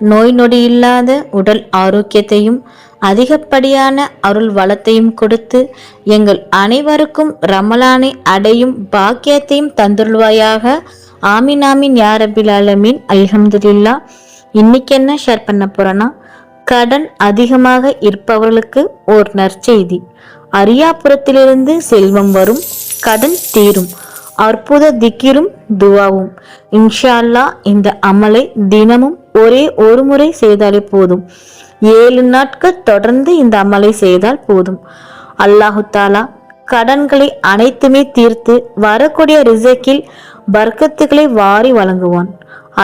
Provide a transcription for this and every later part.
நோய் நொடி இல்லாத உடல் ஆரோக்கியத்தையும் அதிகப்படியான அருள் வளத்தையும் கொடுத்து எங்கள் அனைவருக்கும் ரமலானை அடையும் பாக்கியத்தையும் தந்துள்வாயாக. ஆமீன் ஆமீன் யா ரபில் ஆலமீன். அல்ஹம்துலில்லா. இன்னைக்கு என்ன ஷேர் பண்ண போறேன்னா கடன் அதிகமாக இருப்பவர்களுக்கு ஓர் நற்செய்தி. அரியாபுரத்திலிருந்து செல்வம் வரும் கடன் தீரும். அற்புத திக்கிரும் துவாவும். இன்ஷா இந்த அமலை தினமும் ஒரே ஒரு முறை செய்தாலே போதும். ஏழு நாட்கள் தொடர்ந்து இந்த அமலை செய்தால் போதும். அல்லாஹு தாலா கடன்களை அனைத்துமே தீர்த்து வரக்கூடிய ரிசக்கில் வர்க்கத்துக்களை வாரி வழங்குவான்.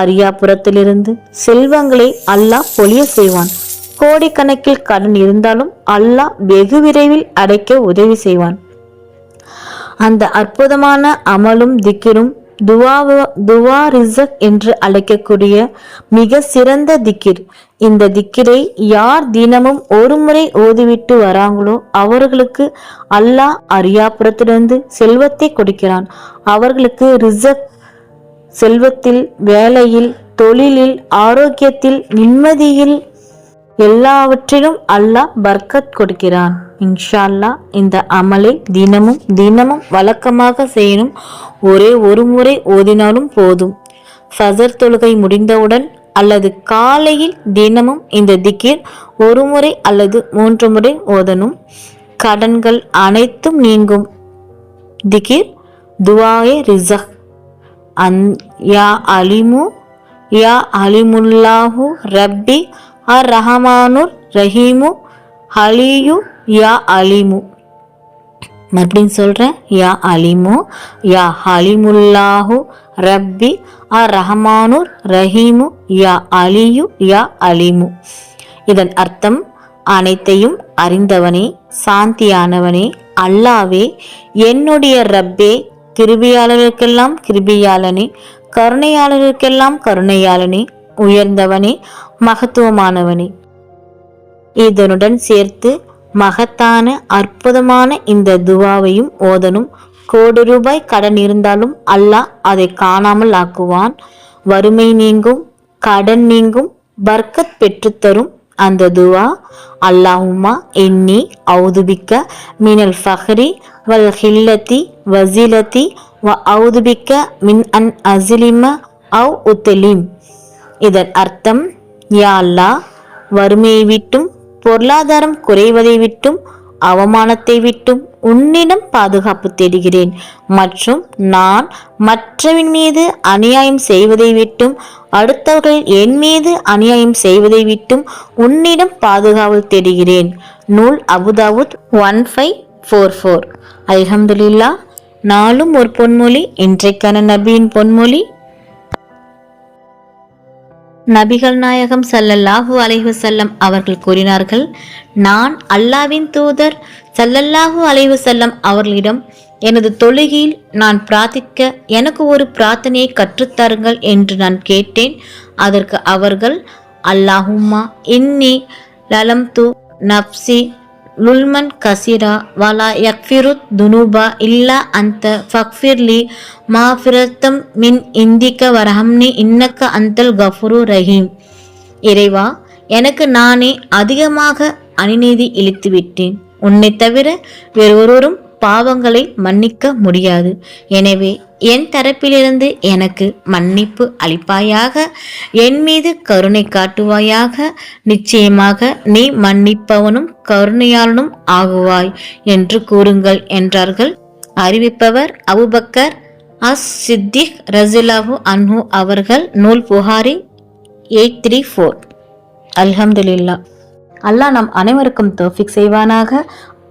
அரியாபுரத்திலிருந்து செல்வங்களை அல்லாஹ் பொழிய செய்வான். கோடிக்கணக்கில் கடன் இருந்தாலும் அல்லாஹ் வெகு விரைவில் அடைக்க உதவி செய்வான். அந்த அற்புதமான அமலும் திக்கிரும் துவாவ துவா ரிசக் என்று அழைக்கக்கூடிய மிக சிறந்த திக்கிர். இந்த திக்கிரை யார் தினமும் ஒரு முறை ஓதிவிட்டு வராங்களோ அவர்களுக்கு அல்லாஹ் அரியாபுரத்திலிருந்து செல்வத்தை கொடுக்கிறான். அவர்களுக்கு ரிசக் செல்வத்தில் வேலையில் தொழிலில் ஆரோக்கியத்தில் நிம்மதியில் எல்லாவற்றிலும் அல்லாஹ் பர்கத் கொடுக்கிறான். இன்ஷால்லா இந்த அமலை தினமும் தினமும் வழக்கமாக செய்யணும். ஒரே ஒரு முறை ஓதினாலும் போதும். சசர் தொழுகை முடிந்தவுடன் அல்லது காலையில் தினமும் இந்த திக்கிர் ஒரு முறை அல்லது மூன்று முறை ஓதணும். கடன்கள் அனைத்தும் நீங்கும். திகிர் துவாயே ரிசக் அன் யா அலிமு யா அலிமுல்லாஹு ரப்பி அர் ரஹமானுர் ரஹீமு ஹலியு யா அலிமு. மறுபடியும் சொல்கிறேன் யா அலிமு. யா ஹலிமுல்லாஹு. ரப்பி. அ ரஹமானுர் ரஹீமு. யா அலியு. யா அலிமு. இதன் அர்த்தம் அனைத்தையும் அறிந்தவனே சாந்தியானவனே அல்லாவே என்னுடைய ரப்பே கிருபியாளருக்கெல்லாம் கிருபியாளனே கருணையாளருக்கெல்லாம் கருணையாளனே உயர்ந்தவனே மகத்துவமானவனே. இதனுடன் சேர்த்து மகத்தான அற்புதமான இந்த துவாவையும் ஓதனும். கோடி ரூபாய் கடன் இருந்தாலும் அல்லாஹ் அதை காணாமல் ஆக்குவான். வறுமை நீங்கும் கடன் நீங்கும் பர்க்கத் பெற்றுத்தரும் அந்த துவா. அல்லாஹுமா எண்ணி ஔதுபிக்க மினல் ஃபஹ்ரி வல் ஹில்லத்தி வசிலத்தி வ ஔதுபிக்க மின் அன் அசிலிம அவ் உத்தலீம். இதன் அர்த்தம் யா அல்லாஹ் வறுமையை விட்டும் பொருளாதாரம் குறைவதை விட்டும் அவமானத்தை விட்டும் உன்னிடம் பாதுகாப்பு தேடுகிறேன். மற்றும் நான் மற்றவன் மீது அநியாயம் செய்வதை விட்டும் அடுத்தவர்கள் என் மீது அநியாயம் செய்வதை விட்டும் உன்னிடம் பாதுகாவல் தேடுகிறேன். நூல் Abu Dawud one five four four. அல்ஹம்துலில்லா நாளும் ஒரு பொன்மொழி இன்றைக்கான நபியின் பொன்மொழி. நபிகள் நாயகம் சல்லல்லாஹூ அலைஹு செல்லம் அவர்கள் கூறினார்கள் நான் அல்லாவின் தூதர் சல்லல்லாஹூ அலைஹு செல்லம் அவர்களிடம் எனது தொழுகையில் நான் பிரார்த்திக்க எனக்கு ஒரு பிரார்த்தனையை கற்றுத்தாருங்கள் என்று நான் கேட்டேன். அதற்கு அவர்கள் அல்லாஹும்மா இன்னி லலம் து நப்சி லுல்மன் கசிரா வலா யக்ஃபிருத் துனுபா இல்லா அந்த ஃபக்ஃபிர்லி மாஃபிரத்தம் மின் இந்திக்க வரஹம்னி இன்னக்க அந்தல் கஃபுரு ரஹீம் இறைவா எனக்கு நானே அதிகமாக அநீதி இழித்து விட்டேன் உன்னை தவிர வேறொருவரும் பாவங்களை மன்னிக்க முடியாது. எனவே என் தரப்பிலிருந்து எனக்கு மன்னிப்பு அளிப்பாயாக என் மீது கருணை காட்டுவாயாக நிச்சயமாக நீ மன்னிப்பவனும் கருணையாளனும் ஆகுவாய் என்று கூறுங்கள் என்றார்கள். அறிவிப்பவர் அபுபக்கர் அஸ் சித்திக் ரசிலாஹு அன்ஹு அவர்கள். நூல் புகாரி எயிட் த்ரீ ஃபோர். அல்ஹம்துலில்லா அல்லாஹ் நம் அனைவருக்கும் தோஃபிக் செய்வானாக.